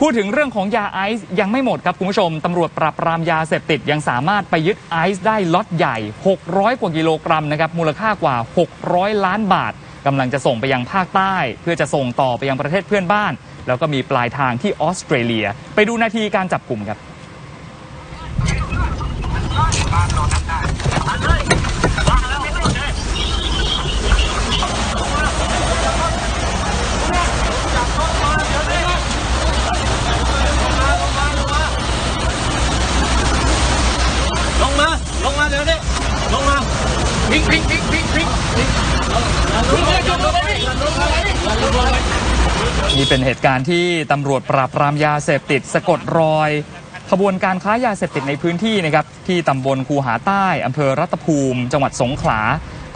พูดถึงเรื่องของยาไอซ์ยังไม่หมดครับคุณผู้ชมตำรวจปราบปรามยาเสพติดยังสามารถไปยึดไอซ์ได้ล็อตใหญ่ 600 กว่ากิโลกรัมนะครับมูลค่ากว่า 600 ล้านบาทกำลังจะส่งไปยังภาคใต้ เพื่อจะส่งต่อไปยังประเทศเพื่อนบ้าน แล้วก็มีปลายทางที่ออสเตรเลีย ไปดูนาทีการจับกลุ่มครับ ลงมา ลงมาเดี๋ยวนี้ ลงมา พลิกพลิกพลิกพลิกพลิกพลิกลงนี่เป็นเหตุการณ์ที่ตำรวจปราบปรามยาเสพติดสะกดรอยขบวนการค้ายาเสพติดในพื้นที่นะครับที่ตำบลคูหาใต้อำเภอรัตภูมิ จังหวัดสงขลา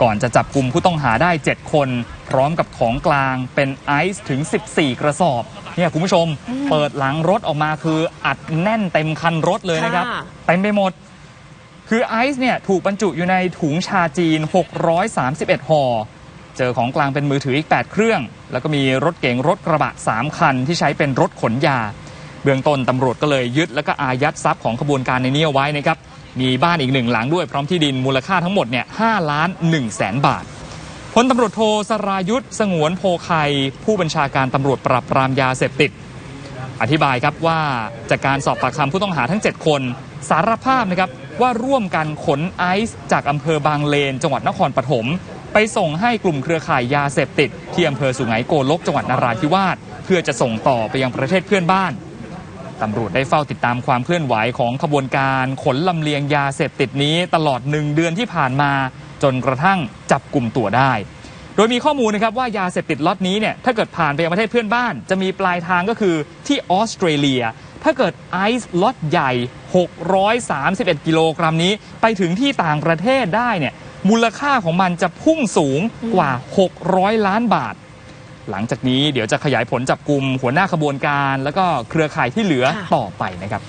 ก่อนจะจับกลุ่มผู้ต้องหาได้ 7 คน พร้อมกับของกลางเป็นไอซ์ถึง 14 กระสอบเนี่ยคุณผู้ชมเปิดหลังรถออกมาคืออัดแน่นเต็มคันรถเลยนะครับเต็มไปหมด คือไอซ์เนี่ยถูกบรรจุอยู่ในถุงชาจีน 631ห่อ เจอของกลางเป็นมือถืออีก 8 เครื่อง แล้วก็มีรถเก๋งรถกระบะ 3 คันที่ใช้เป็นรถขนยา เบื้องต้นตำรวจก็เลยยึด แล้วก็อายัดทรัพย์ของขบวนการในนี้เอาไว้นะครับ มีบ้านอีกหนึ่งหลังด้วยพร้อมที่ดินมูลค่าทั้งหมดเนี่ย5ล้าน1แสนบาทพลตำรวจโทสรายุทธสงวนโพไคผู้บัญชาการตำรวจปราบปรามยาเสพติด อธิบายครับว่าจากการสอบปากคำผู้ต้องหาทั้ง 7 คน สารภาพนะครับว่าร่วมกันขนไอซ์จากอำเภอบางเลน จังหวัดนครปฐมไปส่งให้กลุ่มเครือข่ายยาเสพติด ที่อำเภอสุไหงโกลกจังหวัดนราธิวาสเพื่อจะส่งต่อไปยังประเทศเพื่อนบ้านตำรวจได้เฝ้าติดตามความเคลื่อนไหวของขบวนการขนลำเลียงยาเสพติดนี้ตลอดหนึ่งเดือนที่ผ่านมา จนกระทั่งจับกลุ่มตัวได้ โดยมีข้อมูลนะครับว่ายาเสพติดล็อตนี้เนี่ยถ้าเกิดผ่านไปยังประเทศเพื่อนบ้าน จะมีปลายทางก็คือที่ออสเตรเลีย ถ้าเกิดไอซ์ล็อตใหญ่ 631 กิโลกรัมนี้ ไปถึงที่ต่างประเทศได้เนี่ยมูลค่าของมันจะพุ่งสูงกว่า 600 ล้านบาท หลังจากนี้เดี๋ยวจะขยายผลจับกลุ่มหัวหน้าขบวนการ แล้วก็เครือข่ายที่เหลือค่ะต่อไปนะครับ